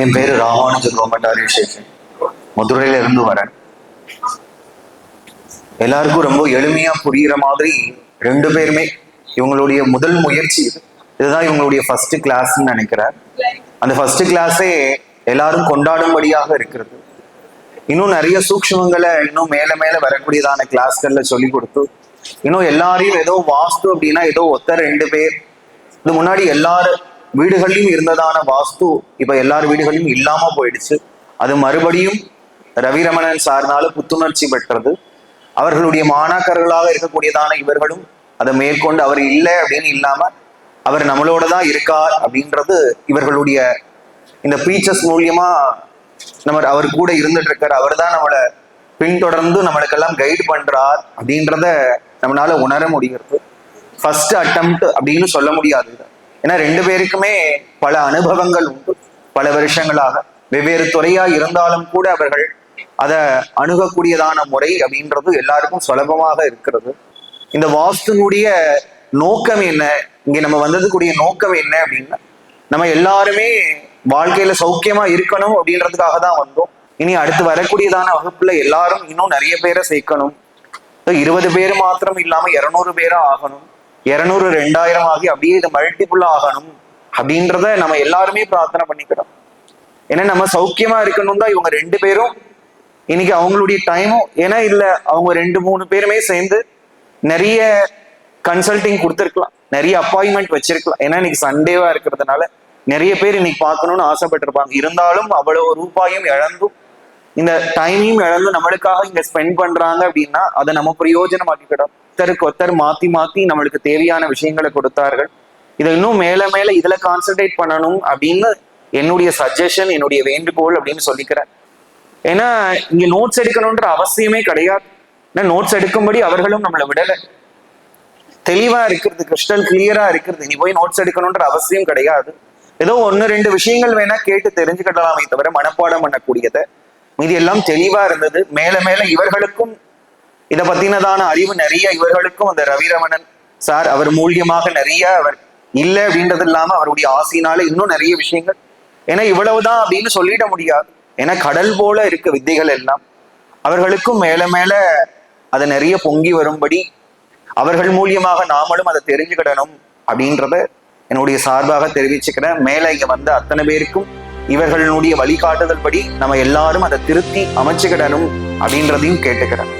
என் பேரு ராமானுஜ கோமட்டாரி சேஷன் மதுரையில இருந்து வரேன். எல்லாருக்கும் ரொம்ப எளிமையா புரியுற மாதிரி ரெண்டு பேருமே இவங்களுடைய முதல் முயற்சி இதுதான் இவங்களுடைய ஃபர்ஸ்ட் கிளாஸ்ன்னு நினைக்கிறேன். அந்த ஃபர்ஸ்ட் கிளாஸே எல்லாரும் கொண்டாடும்படியாக இருக்கிறது. இன்னும் நிறைய சூக்ஷமங்களை இன்னும் மேல மேல வரக்கூடியதான கிளாஸ்கள்ல சொல்லி கொடுத்து இன்னும் எல்லாரையும் ஏதோ வாஸ்து அப்படின்னா ஏதோ ஒத்த ரெண்டு பேர். இது முன்னாடி எல்லாரும் வீடுகளிலும் இருந்ததான வாஸ்து இப்ப எல்லார் வீடுகளிலும் இல்லாம போயிடுச்சு. அது மறுபடியும் ரவிரமணன் சார்னால புத்துணர்ச்சி பெற்றது. அவர்களுடைய மாணாக்கர்களாக இருக்கக்கூடியதான இவர்களும் அதை மேற்கொண்டு அவர் இல்லை அப்படின்னு இல்லாம அவர் நம்மளோட தான் இருக்கார் அப்படின்றது இவர்களுடைய இந்த பீச்சர்ஸ் மூலியமா நம்ம அவர் கூட இருந்துட்டு இருக்கார். அவர் தான் நம்மளை பின்தொடர்ந்து நம்மளுக்கெல்லாம் கைடு பண்றார் அப்படின்றத நம்மளால உணர முடிகிறது. ஃபர்ஸ்ட் அட்டம் அப்படின்னு சொல்ல முடியாது. ஏன்னா ரெண்டு பேருக்குமே பல அனுபவங்கள் உண்டு. பல வருஷங்களாக வெவ்வேறு துறையா இருந்தாலும் கூட அவர்கள் அதை அணுகக்கூடியதான முறை அப்படின்றது எல்லாருக்கும் சுலபமாக இருக்கிறது. இந்த வாஸ்துனுடைய நோக்கம் என்ன? இங்க நம்ம வந்ததுக்குரிய நோக்கம் என்ன அப்படின்னா நம்ம எல்லாருமே வாழ்க்கையில சௌக்கியமா இருக்கணும் அப்படின்றதுக்காக தான் வந்தோம். இனி அடுத்து வரக்கூடியதான வகுப்புல எல்லாரும் இன்னும் நிறைய பேரை சேர்க்கணும். இருபது பேர் மாத்திரம் இல்லாம இருநூறு பேரா ஆகணும். இருநூறு ரெண்டாயிரம் ஆகி அப்படியே இது மல்டிபிள் ஆகணும் அப்படின்றத நம்ம எல்லாருமே பிரார்த்தனை பண்ணிக்கிறோம். ஏன்னா நம்ம சௌக்கியமா இருக்கணும் தான் இவங்க ரெண்டு பேரும் இன்னைக்கு அவங்களுடைய டைமும் ஏன்னா இல்ல அவங்க ரெண்டு மூணு பேருமே சேர்ந்து நிறைய கன்சல்டிங் கொடுத்துருக்கலாம். நிறைய அப்பாயின்மெண்ட் வச்சிருக்கலாம். ஏன்னா இன்னைக்கு சண்டேவா இருக்கிறதுனால நிறைய பேர் இன்னைக்கு பார்க்கணும்னு ஆசைப்பட்டிருப்பாங்க. இருந்தாலும் அவ்வளவு ரூபாயும் இழந்தும் இந்த டைமையும் இழந்து நம்மளுக்காக இங்க ஸ்பெண்ட் பண்றாங்க அப்படின்னா அதை நம்ம பிரயோஜனமாக்கிக்கிடும் ஒருத்தருக்கு ஒருத்தர் மாத்தி மாத்தி நம்மளுக்கு தேவையான விஷயங்களை கொடுத்தார்கள். இதை இன்னும் மேல மேல இதுல கான்சென்ட்ரேட் பண்ணணும் அப்படின்னு என்னுடைய சஜஷன் என்னுடைய வேண்டுகோள் அப்படின்னு சொல்லிக்கிறேன் ஏன்னா இங்க நோட்ஸ் எடுக்கணும்ன்ற அவசியமே கிடையாது. ஏன்னா நோட்ஸ் எடுக்கும்படி அவர்களும் நம்மளை விடல. தெளிவா இருக்கிறது கிறிஸ்டல் கிளியரா இருக்கிறது. நீ போய் நோட்ஸ் எடுக்கணும்ன்ற அவசியம் கிடையாது. ஏதோ ஒன்னு ரெண்டு விஷயங்கள் வேணா கேட்டு தெரிஞ்சுக்கிடலாமே தவிர மனப்பாடம் பண்ணக்கூடியதை. மீதி எல்லாம் தெளிவா இருந்தது. மேல மேல இவர்களுக்கும் இதை பத்தினதான அறிவு நிறைய இவர்களுக்கும் அந்த ரவிரமணன் சார் அவர் மூலியமாக நிறைய அவர் இல்லை அப்படின்றது இல்லாம அவருடைய ஆசையினால இன்னும் நிறைய விஷயங்கள். ஏன்னா இவ்வளவுதான் அப்படின்னு சொல்லிட முடியாது. ஏன்னா கடல் போல இருக்க வித்தைகள் எல்லாம். அவர்களுக்கும் மேல மேல அதை நிறைய பொங்கி வரும்படி அவர்கள் மூலியமாக நாமளும் அதை தெரிஞ்சுக்கிடணும் அப்படின்றத என்னுடைய சார்பாக தெரிவிச்சுக்கிறேன். மேல இங்க வந்த அத்தனை பேருக்கும் இவர்களுடைய வழிகாட்டுதல் படி நம்ம எல்லாரும் அதை திருத்தி அமைச்சுக்கிடணும் அப்படின்றதையும் கேட்டுக்கிறேன்.